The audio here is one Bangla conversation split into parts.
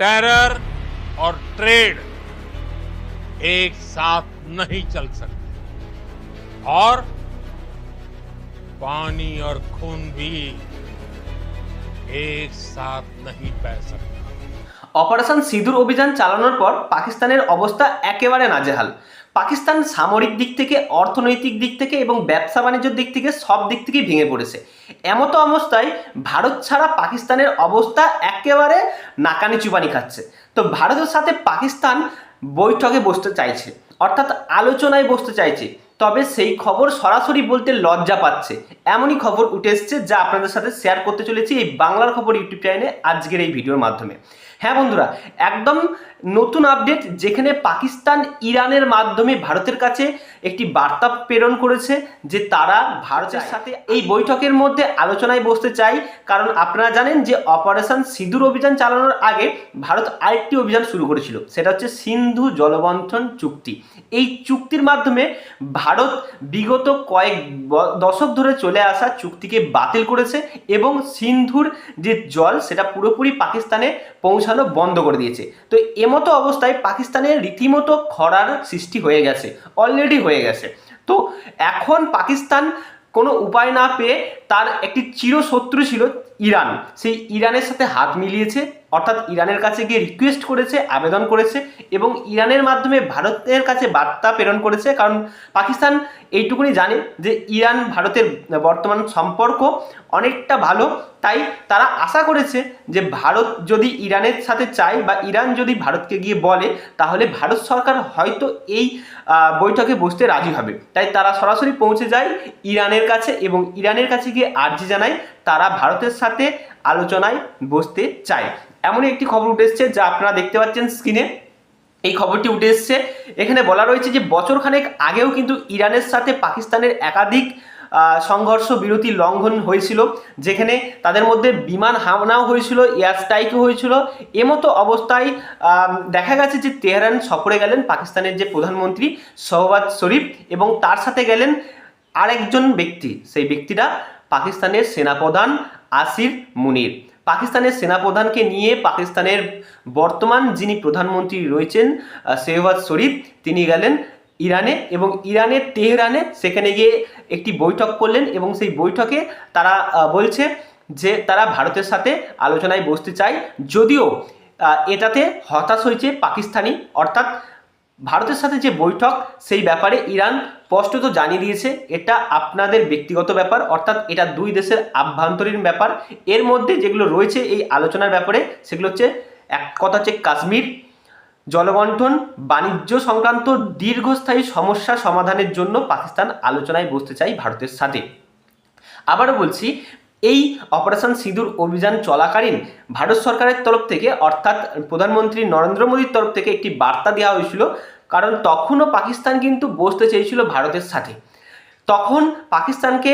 टेरर और ट्रेड एक साथ नहीं चल सकते और पानी और खून भी एक साथ नहीं बह सकता অপারেশন সিঁদুর অভিযান চালানোর পর পাকিস্তানের অবস্থা একেবারে নাজেহাল পাকিস্তান সামরিক দিক থেকে অর্থনৈতিক দিক থেকে এবং ব্যবসা বাণিজ্যের দিক থেকে সব দিক থেকেই ভেঙে পড়েছে এমতো অবস্থায় ভারত ছাড়া পাকিস্তানের অবস্থা একেবারে নাকানি চুবানি খাচ্ছে। তো ভারতের সাথে পাকিস্তান বৈঠকে বসতে চাইছে, অর্থাৎ আলোচনায় বসতে চাইছে। তবে সেই খবর সরাসরি বলতে লজ্জা পাচ্ছে। এমনই খবর উঠে এসছে যা আপনাদের সাথে শেয়ার করতে চলেছি এই বাংলার খবর ইউটিউব চ্যানেলে আজকের এই ভিডিওর মাধ্যমে। হ্যাঁ বন্ধুরা, একদম নতুন আপডেট যেখানে পাকিস্তান ইরানের মাধ্যমে ভারতের কাছে একটি বার্তা প্রেরণ করেছে যে তারা ভারতের সাথে এই বৈঠকের মধ্যে আলোচনায় বসতে চাই কারণ আপনারা জানেন যে অপারেশন সিঁদুর অভিযান চালানোর আগে ভারত আরেকটি অভিযান শুরু করেছিল। সেটা হচ্ছে সিন্ধু জলবন্টন চুক্তি। এই চুক্তির মাধ্যমে ভারত বিগত কয়েক দশক ধরে চলে আসা চুক্তিকে বাতিল করেছে এবং সিন্ধুর যে জল, সেটা পুরোপুরি পাকিস্তানে পৌঁছানো বন্ধ করে দিয়েছে। তো এমতো অবস্থায় পাকিস্তানের রীতিমতো খরার সৃষ্টি হয়ে গেছে অলরেডি হয়ে গেছে। তো এখন পাকিস্তান কোনো উপায় না পেয়ে তার একটি চিরশত্রু ছিল ইরান। সেই ইরানের সাথে হাত মিলিয়েছে, অর্থাৎ ইরানের কাছে গিয়ে রিকোয়েস্ট করেছে, আবেদন করেছে এবং ইরানের মাধ্যমে ভারতের কাছে বার্তা প্রেরণ করেছে। কারণ পাকিস্তান এইটুকুনি জানে যে ইরান ভারতের বর্তমান সম্পর্ক অনেকটা ভালো। তাই তারা আশা করেছে যে ভারত যদি ইরানের সাথে চায় বা ইরান যদি ভারতকে গিয়ে বলে, তাহলে ভারত সরকার হয়তো এই বৈঠকে বসতে রাজি হবে। তাই তারা সরাসরি পৌঁছে যায় ইরানের কাছে এবং ইরানের কাছে গিয়ে আর্জি জানায় তারা ভারতের সাথে আলোচনায় বসতে চায়। এমনই একটি খবর উঠে এসছে যা আপনারা দেখতে পাচ্ছেন স্ক্রিনে এই খবরটি উঠে এসছে। এখানে বলা রয়েছে যে বছরখানেক আগেও কিন্তু ইরানের সাথে পাকিস্তানের একাধিক সংঘর্ষ বিরতি লঙ্ঘন হয়েছিল, যেখানে তাদের মধ্যে বিমান হামলাও হয়েছিল, এয়ার স্ট্রাইকও হয়েছিল। এমতো অবস্থায় দেখা গেছে যে তেহরান সফরে গেলেন পাকিস্তানের যে প্রধানমন্ত্রী শহবাজ শরীফ এবং তার সাথে গেলেন আরেকজন ব্যক্তি। সেই ব্যক্তিটা পাকিস্তানের সেনাপ্রধান আসির মুনির। পাকিস্তানের সেনাপ্রধানকে নিয়ে পাকিস্তানের বর্তমান যিনি প্রধানমন্ত্রী রয়েছেন শেহবাজ শরীফ, তিনি গেলেন ইরানে এবং ইরানের তেহরানে সেখানে গিয়ে একটি বৈঠক করলেন এবং সেই বৈঠকে তারা বলছে যে তারা ভারতের সাথে আলোচনায় বসতে চায়। যদিও এটাতে হতাশ হয়েছে পাকিস্তানি, অর্থাৎ ভারতের সাথে যে বৈঠক, সেই ব্যাপারে ইরান স্পষ্টত জানিয়ে দিয়েছে, এটা আপনাদের ব্যক্তিগত ব্যাপার, অর্থাৎ এটা দুই দেশের আভ্যন্তরীণ ব্যাপার। এর মধ্যে যেগুলো রয়েছে এই আলোচনার ব্যাপারে, সেগুলো হচ্ছে, এক কথা হচ্ছে কাশ্মীর, জলবন্টন, বাণিজ্য সংক্রান্ত দীর্ঘস্থায়ী সমস্যা সমাধানের জন্য পাকিস্তান আলোচনায় বসতে চাই ভারতের সাথে। আবারও বলছি, এই অপারেশন সিঁদুর অভিযান চলাকালীন ভারত সরকারের তরফ থেকে, অর্থাৎ প্রধানমন্ত্রী নরেন্দ্র মোদীর তরফ থেকে একটি বার্তা দেওয়া হয়েছিল কারণ তখনও পাকিস্তান কিন্তু বসতে চেয়েছিল ভারতের সাথে। তখন পাকিস্তানকে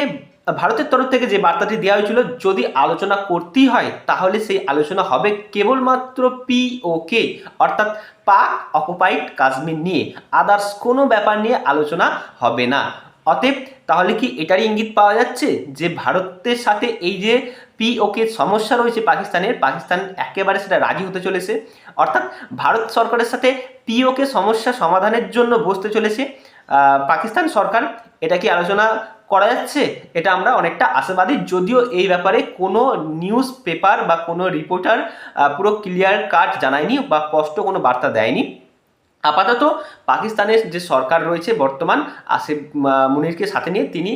ভারতের তরফ থেকে যে বার্তাটি দেওয়া হয়েছিল, যদি আলোচনা করতেই হয়, তাহলে সেই আলোচনা হবে কেবলমাত্র পি পিওকে অর্থাৎ পাক অকুপাইড কাশ্মীর নিয়ে। আদার্স কোনো ব্যাপার নিয়ে আলোচনা হবে না। অতএব তাহলে কি এটারই ইঙ্গিত পাওয়া যাচ্ছে যে ভারতের সাথে এই যে পিওকে সমস্যা রয়েছে পাকিস্তানের, পাকিস্তান একেবারে সেটা রাজি হতে চলেছে। অর্থাৎ ভারত সরকারের সাথে পিওকে সমস্যা সমাধানের জন্য বসতে চলেছে। পাকিস্তান সরকার, এটা কি আলোচনা করা যাচ্ছে? এটা আমরা অনেকটা আশাবাদী। যদিও এই ব্যাপারে কোনো নিউজ পেপার বা কোনো রিপোর্টার পুরো ক্লিয়ার কাট জানায়নি বা স্পষ্ট কোনো বার্তা দেয়নি। আপাতত পাকিস্তানের যে সরকার রয়েছে বর্তমান, আসিফ মুনিরকে সাথে নিয়ে তিনি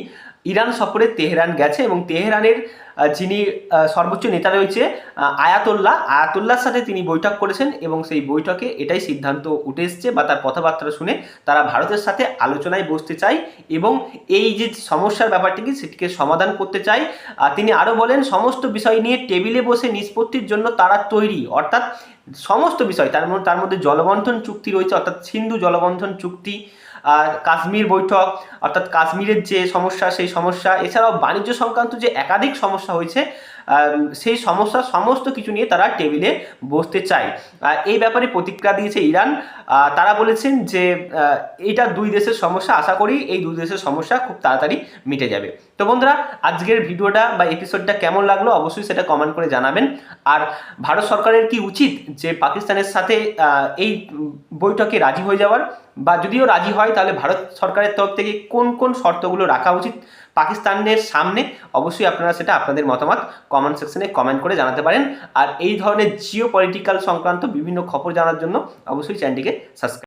ইরান সফরে তেহরান গেছে এবং তেহরানের যিনি সর্বোচ্চ নেতা রয়েছে আয়াতুল্লাহ, আয়াতুল্লাহর সাথে তিনি বৈঠক করেছেন এবং সেই বৈঠকে এটাই সিদ্ধান্ত উঠে এসছে বা তার কথাবার্তা শুনে তারা ভারতের সাথে আলোচনায় বসতে চায় এবং এই যে সমস্যার ব্যাপারটিকে সেটিকে সমাধান করতে চায়। তিনি আরও বলেন, সমস্ত বিষয় নিয়ে টেবিলে বসে নিষ্পত্তির জন্য তারা তৈরি, অর্থাৎ সমস্ত বিষয়, তার মধ্যে তার মধ্যে জলবন্ধন চুক্তি রয়েছে, অর্থাৎ সিন্ধু জলবন্ধন চুক্তি, আর কাশ্মীর বৈঠক, অর্থাৎ কাশ্মীরের যে সমস্যা, সেই সমস্যা, এছাড়াও বাণিজ্য সংক্রান্ত যে একাধিক সমস্যা হয়েছে সেই সমস্যা, সমস্ত কিছু নিয়ে তারা টেবিলে বসতে চায়। এই ব্যাপারে প্রতিক্রিয়া দিয়েছে ইরান। তারা বলেছেন যে এটা দুই দেশের সমস্যা। আশা করি এই দুই দেশের সমস্যা খুব তাড়াতাড়ি মিটে যাবে। তো বন্ধুরা, আজকের ভিডিওটা বা এপিসোডটা কেমন লাগল অবশ্যই সেটা কমেন্ট করে জানাবেন। আর ভারত সরকারের কি উচিত যে পাকিস্তানের সাথে এই বৈঠকে রাজি হয়ে যাওয়ার? বা যদিও রাজি হয়, তাহলে ভারত সরকারের তরফ থেকে কোন কোন শর্তগুলো রাখা উচিত? পাকিস্তানের সামনে অবশ্যই আপনারা সেটা আপনাদের মতামত কমেন্ট সেকশনে কমেন্ট করে জানাতে পারেন। আর এই ধরনের জিও পলিটিক্যাল সংক্রান্ত বিভিন্ন খবর জানার জন্য অবশ্যই চ্যানেলটিকে সাবস্ক্রাইব